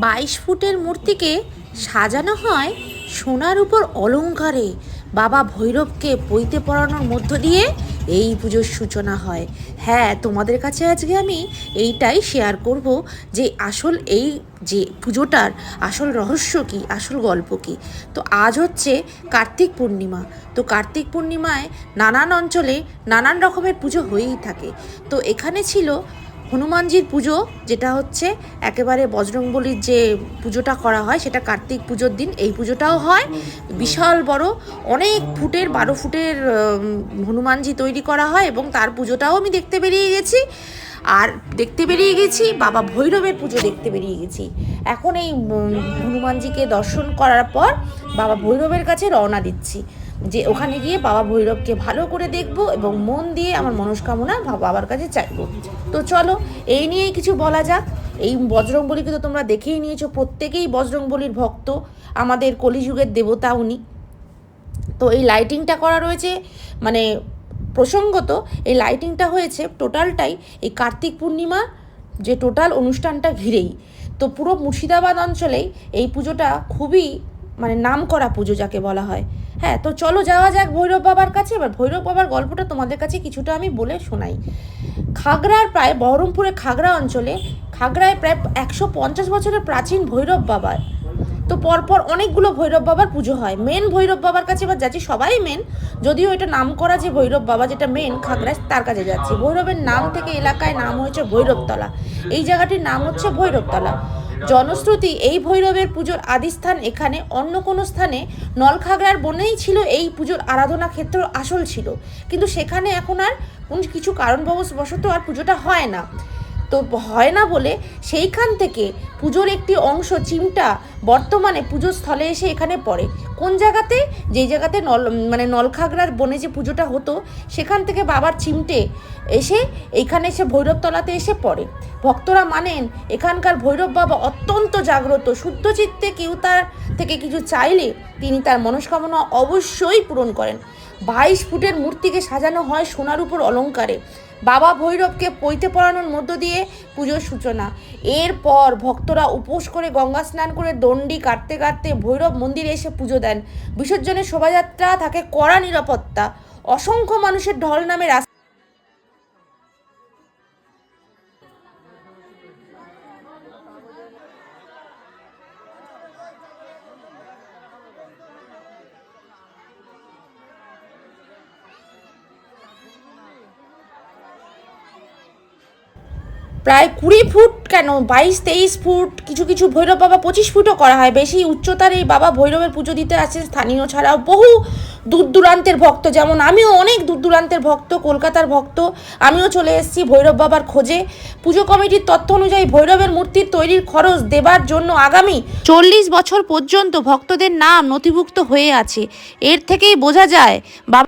বাইশ ফুটের মূর্তিকে সাজানো হয় সোনার উপর অলংকারে বাবা ভৈরবকে পইতে পড়ানোর মধ্য দিয়ে এই পুজোর সূচনা হয়। হ্যাঁ তোমাদের কাছে আজকে আমি এইটাই শেয়ার করব যে আসল এই যে পুজোটার আসল রহস্য কী, আসল গল্প কী। তো আজ হচ্ছে কার্তিক পূর্ণিমা। তো কার্তিক পূর্ণিমায় নানান অঞ্চলে নানান রকমের পুজো হয়েই থাকে। তো এখানে ছিল হনুমানজির পুজো, যেটা হচ্ছে একেবারে বজরংবলির যে পুজোটা করা হয়, সেটা কার্তিক পুজোর দিন এই পুজোটাও হয়। বিশাল বড়, অনেক ফুটের, বারো ফুটের হনুমানজি তৈরি করা হয় এবং তার পুজোটাও আমি দেখতে বেরিয়ে গেছি। আর দেখতে বেরিয়ে গেছি, বাবা ভৈরবের পুজো দেখতে বেরিয়ে গেছি। এখন এই হনুমানজিকে দর্শন করার পর বাবা ভৈরবের কাছে রওনা দিচ্ছি। যে ওখানে গিয়ে বাবা ভৈরবকে ভালো করে দেখব এবং মন দিয়ে আমার মনস্কামনা বাবার কাছে চাইব। তো চলো, এই নিয়েই কিছু বলা যাক। এই বজরংবলীকে তো তোমরা দেখেই নিয়েছো, প্রত্যেকেই বজরংবলীর ভক্ত। আমাদের কলিযুগের দেবতা উনি। তো এই লাইটিংটা করা রয়েছে মানে প্রসঙ্গত এই লাইটিংটা হয়েছে টোটালটাই এই কার্তিক পূর্ণিমা যে টোটাল অনুষ্ঠানটা ঘিরেই। তো পুরো মুর্শিদাবাদ অঞ্চলেই এই পুজোটা খুবই মানে নাম করা পুজো যাকে বলা হয়। হ্যাঁ তো চলো যাওয়া যাক ভৈরব বাবার কাছে। এবার ভৈরব বাবার গল্পটা তোমাদের কাছে কিছুটা আমি বলে শোনাই। খাগড়ার প্রায় বহরমপুরের খাগড়া অঞ্চলে, খাগড়ায় প্রায় একশো পঞ্চাশ বছরের প্রাচীন ভৈরব বাবার। তো পরপর অনেকগুলো ভৈরব বাবার পুজো হয়। মেন ভৈরব বাবার কাছে এবার যাচ্ছি। সবাই মেন যদিও এটা নাম করা যে ভৈরব বাবা যেটা মেন খাগড়ায় তার কাছে যাচ্ছি। ভৈরবের নাম থেকে এলাকায় নাম হয়েছে ভৈরবতলা। এই জায়গাটির নাম হচ্ছে ভৈরবতলা। জনশ্রুতি, এই ভৈরবের পুজোর আদিস্থান এখানে অন্য কোনো স্থানে নলখাগড়ার বনেই ছিল, এই পুজোর আরাধনা ক্ষেত্র আসল ছিল। কিন্তু সেখানে এখন আর কোন কিছু কারণবশত আর পুজোটা হয় না। তো হয় না বলে সেইখান থেকে পুজোর একটি অংশ চিমটা বর্তমানে পুজোর স্থলে এসে এখানে পড়ে। কোন জায়গাতে? যেই জায়গাতে নল মানে নলখাগড়ার বনে যে পুজোটা হতো, সেখান থেকে বাবার চিমটে এসে এখানে এসে ভৈরবতলাতে এসে পড়ে। ভক্তরা মানেন, এখানকার ভৈরব বাবা অত্যন্ত জাগ্রত, শুদ্ধ চিত্তে কেউ তার থেকে কিছু চাইলে তিনি তার মনস্কামনা অবশ্যই পূরণ করেন। বাইশ ফুটের মূর্তিকে সাজানো হয় সোনার উপর অলংকারে বাবা ভৈরবকে পৈতে পড়ানোর মধ্য দিয়ে পুজোর সূচনা। এরপর ভক্তরা উপোস করে গঙ্গা স্নান করে দণ্ডি কাটতে কাটতে ভৈরব মন্দিরে এসে পুজো দেন। বিসর্জনের শোভাযাত্রা থাকে কড়া নিরাপত্তা। অসংখ্য মানুষের ঢল নামে রাস্তা প্রায় কুড়ি ফুট কেন? বাইশ, তেইশ ফুট, কিছু কিছু ভৈরব বাবা পঁচিশ ফুটও করা হয়। বেশি উচ্চতার এই বাবা ভৈরবের পুজো দিতে আসেন স্থানীয় ছাড়াও বহু দূর দূরান্তের ভক্ত। যেমন আমিও অনেক দূর দূরান্তের ভক্ত, কলকাতার ভক্ত। আমিও চলে এসেছি ভৈরব বাবার খোঁজে। পুজো কমিটির তথ্য অনুযায়ী ভৈরবের মূর্তির তৈরির খরচ দেবার জন্য আগামী চল্লিশ বছর পর্যন্ত ভক্তদের নাম নথিভুক্ত হয়ে আছে। এর থেকেই বোঝা যায়, বাবা